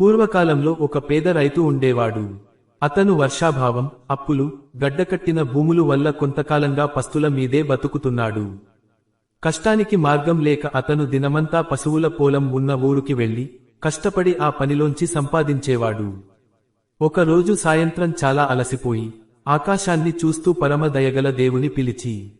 పూర్వకాలంలో ఒక పేద రైతు ఉండేవాడు. అతను వర్షాభావం అప్పులు గడ్డకట్టిన భూములు వల్ల కొంతకాలంగా పస్తుల మీదే బతుకుతున్నాడు. కష్టానికి మార్గం లేక అతను దినమంతా పశువుల పోలం ఉన్న ఊరుకి వెళ్ళి కష్టపడి ఆ పనిలోంచి సంపాదించేవాడు. ఒకరోజు సాయంత్రం చాలా అలసిపోయి ఆకాశాన్ని చూస్తూ పరమ దయగల దేవుని పిలిచి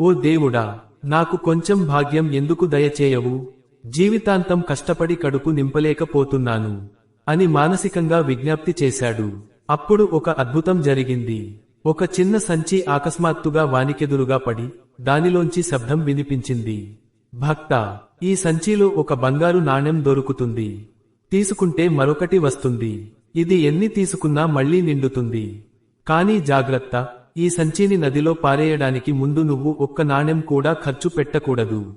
ఓ దేవుడా నాకు కొంచెం భాగ్యం ఎందుకు దయచేయవు? జీవితాంతం కష్టపడి కడుపు నింపలేకపోతున్నాను అని మానసికంగా విజ్ఞప్తి చేశాడు. అప్పుడు ఒక అద్భుతం జరిగింది. ఒక చిన్న సంచి అకస్మాత్తుగా వానికెదురుగా పడి దానిలోంచి శబ్దం వినిపించింది. భక్త ఈ సంచిలో ఒక బంగారు నాణెం దొరుకుతుంది. తీసుకుంటే మరొకటి వస్తుంది. ఇది ఎన్ని తీసుకున్నా మళ్ళీ నిండుతుంది. కానీ జాగ్రత్త ఈ సంచిని నదిలో పారేయడానికి ముందు నువ్వు ఒక్క నాణెం కూడా ఖర్చు పెట్టకూడదు.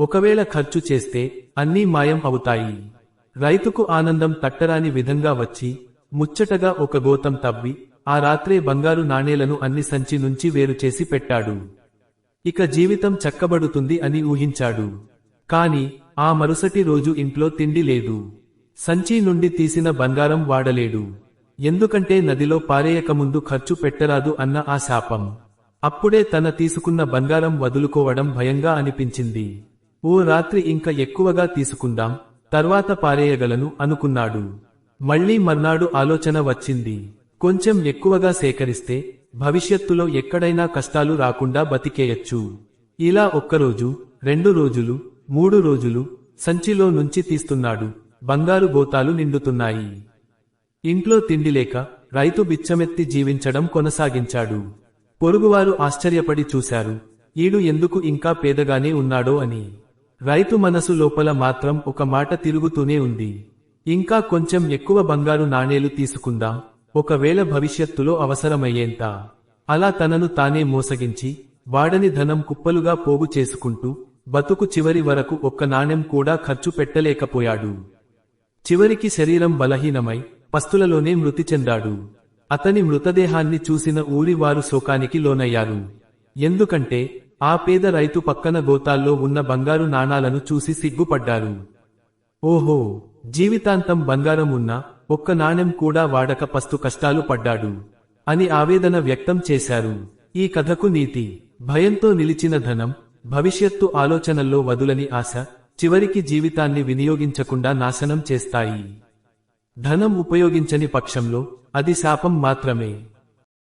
ఒకవేళ ఖర్చు చేస్తే అన్నీ మాయం అవుతాయి. రైతుకు ఆనందం తట్టరాని విధంగా వచ్చి ముచ్చటగా ఒక గోతం తవ్వి ఆ రాత్రే బంగారు నాణేలను అన్ని సంచి నుంచి వేరు చేసి పెట్టాడు. ఇక జీవితం చక్కబడుతుంది అని ఊహించాడు. కాని ఆ మరుసటి రోజు ఇంట్లో తిండి లేదు. సంచి నుండి తీసిన బంగారం వాడలేడు. ఎందుకంటే నదిలో పారేయకముందు ఖర్చు పెట్టరాదు అన్న ఆ శాపం. అప్పుడే తన తీసుకున్న బంగారం వదులుకోవడం భయంగా అనిపించింది. ఓ రాత్రి ఇంకా ఎక్కువగా తీసుకుందాం తర్వాత పారేయగలను అనుకున్నాడు. మళ్ళీ మర్నాడు ఆలోచన వచ్చింది. కొంచెం ఎక్కువగా సేకరిస్తే భవిష్యత్తులో ఎక్కడైనా కష్టాలు రాకుండా బతికేయచ్చు. ఇలా ఒక్కరోజు రెండు రోజులు మూడు రోజులు సంచిలో నుంచి తీస్తున్నాడు. బంగారు గోతాలు నిండుతున్నాయి. ఇంట్లో తిండి లేక రైతు బిచ్చమెత్తి జీవించడం కొనసాగించాడు. పొరుగువారు ఆశ్చర్యపడి చూశారు ఈడు ఎందుకు ఇంకా పేదగానే ఉన్నాడో అని. రైతు మనసు లోపల మాత్రం ఒక మాట తిరుగుతూనే ఉంది. ఇంకా కొంచెం ఎక్కువ బంగారు నాణేలు తీసుకుందాం? ఒకవేళ భవిష్యత్తులో అవసరమయ్యేంత. అలా తనను తానే మోసగించి వాడని ధనం కుప్పలుగా పోగు చేసుకుంటూ బతుకు చివరి వరకు ఒక్క నాణెం కూడా ఖర్చు పెట్టలేకపోయాడు. చివరికి శరీరం బలహీనమై పస్తులలోనే మృతి చెందాడు. అతని మృతదేహాన్ని చూసిన ఊరివారు శోకానికి లోనయ్యారు. ఎందుకంటే ఆ పేద రైతు పక్కన గోతాల్లో ఉన్న బంగారు నాణాలను చూసి సిగ్గుపడ్డారు. ఓహో జీవితాంతం బంగారం ఉన్నా ఒక్క నాణెం కూడా వాడక పస్తు కష్టాలు పడ్డాడు అని ఆవేదన వ్యక్తం చేశారు. ఈ కథకు నీతి భయంతో నిలిచిన ధనం భవిష్యత్తు ఆలోచనల్లో వదులని ఆశ చివరికి జీవితాన్ని వినియోగించకుండా నాశనం చేస్తాయి. ధనం ఉపయోగించని పక్షంలో అది శాపం మాత్రమే.